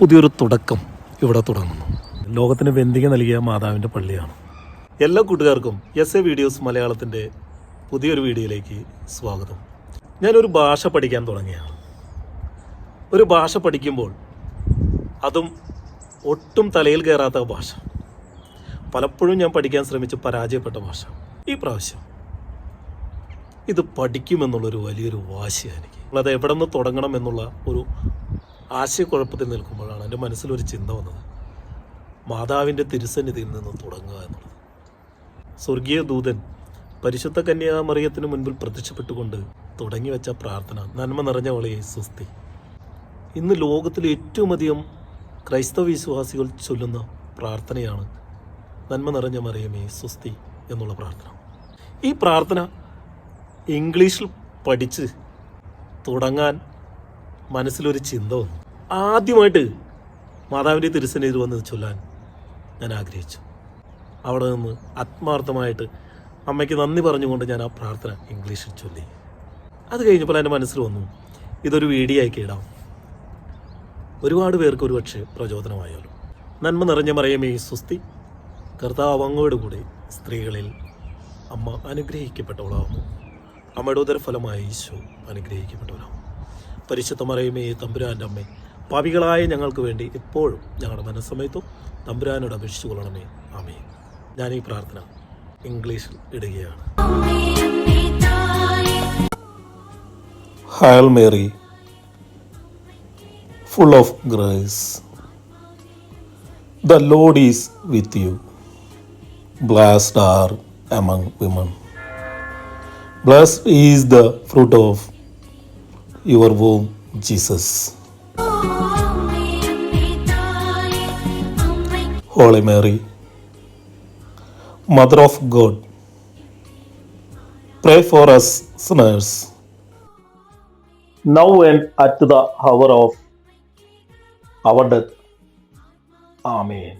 പുതിയൊരു തുടക്കം ഇവിടെ തുടങ്ങുന്നു ലോകത്തിന് വെന്തിക നൽകിയ മാതാവിൻ്റെ പള്ളിയാണ് എല്ലാ കൂട്ടുകാർക്കും എസ് എ വീഡിയോസ് മലയാളത്തിൻ്റെ പുതിയൊരു വീഡിയോയിലേക്ക് സ്വാഗതം ഞാനൊരു ഭാഷ പഠിക്കാൻ തുടങ്ങിയാണ് ഒരു ഭാഷ പഠിക്കുമ്പോൾ അതും ഒട്ടും തലയിൽ കയറാത്ത ഭാഷ പലപ്പോഴും ഞാൻ പഠിക്കാൻ ശ്രമിച്ച് പരാജയപ്പെട്ട ഭാഷ ഈ പ്രാവശ്യം ഇത് പഠിക്കുമെന്നുള്ളൊരു വലിയൊരു വാശിയാണ് എനിക്ക് അത് എവിടെ നിന്ന് തുടങ്ങണം എന്നുള്ള ഒരു ആശയക്കുഴപ്പത്തിൽ നിൽക്കുമ്പോൾ എൻ്റെ മനസ്സിലൊരു ചിന്ത വന്നത് മാതാവിൻ്റെ തിരുസന്നിധിയിൽ നിന്ന് തുടങ്ങുക എന്നുള്ളത് സ്വർഗീയ ദൂതൻ പരിശുദ്ധ കന്യാമറിയത്തിന് മുൻപിൽ പ്രത്യക്ഷപ്പെട്ടുകൊണ്ട് തുടങ്ങി വെച്ച പ്രാർത്ഥന നന്മ നിറഞ്ഞവളെ സുസ്തി ഇന്ന് ലോകത്തിൽ ഏറ്റവും അധികം ക്രൈസ്തവ വിശ്വാസികൾ ചൊല്ലുന്ന പ്രാർത്ഥനയാണ് നന്മ നിറഞ്ഞ മറിയമേ സുസ്തി എന്നുള്ള പ്രാർത്ഥന ഈ പ്രാർത്ഥന ഇംഗ്ലീഷിൽ പഠിച്ച് തുടങ്ങാൻ മനസ്സിലൊരു ചിന്ത വന്നു ആദ്യമായിട്ട് മാതാവിൻ്റെ തിരുസന്നിധി വന്ന് ചൊല്ലാൻ ഞാൻ ആഗ്രഹിച്ചു അവിടെ നിന്ന് ആത്മാർത്ഥമായിട്ട് അമ്മയ്ക്ക് നന്ദി പറഞ്ഞുകൊണ്ട് ഞാൻ ആ പ്രാർത്ഥന ഇംഗ്ലീഷിൽ ചൊല്ലി അത് കഴിഞ്ഞപ്പോൾ എൻ്റെ മനസ്സിൽ വന്നു ഇതൊരു വീഡിയോ ആയി ഇടാം ഒരുപാട് പേർക്ക് ഒരു പക്ഷേ പ്രചോദനമായാലും നന്മ നിറഞ്ഞ മറിയമേ സുസ്തി കർത്താവ് അങ്ങോടുകൂടി സ്ത്രീകളിൽ അമ്മ അനുഗ്രഹിക്കപ്പെട്ടവളാവുന്നു അമ്മയുടെ ഉദരഫലമായ ഈശോ അനുഗ്രഹിക്കപ്പെട്ടവരാകും പരിശുദ്ധ മറിയമേ തമ്പുരാൻ്റെ അമ്മേ പാപികളായ ഞങ്ങൾക്ക് വേണ്ടി എപ്പോഴും ഞങ്ങളുടെ മനസ്സമയത്തും തമ്പുരാനോട് അപേക്ഷിച്ചു കൊള്ളണമേ ആമേ ഞാൻ ഈ പ്രാർത്ഥന ഇംഗ്ലീഷിൽ ഇടുകയാണ് hail Mary full of grace the Lord is with you blessed art among women. Blessed is the fruit of your womb, Jesus. Holy Mary, Mother of God, pray for us sinners, now and at the hour of our death. Amen.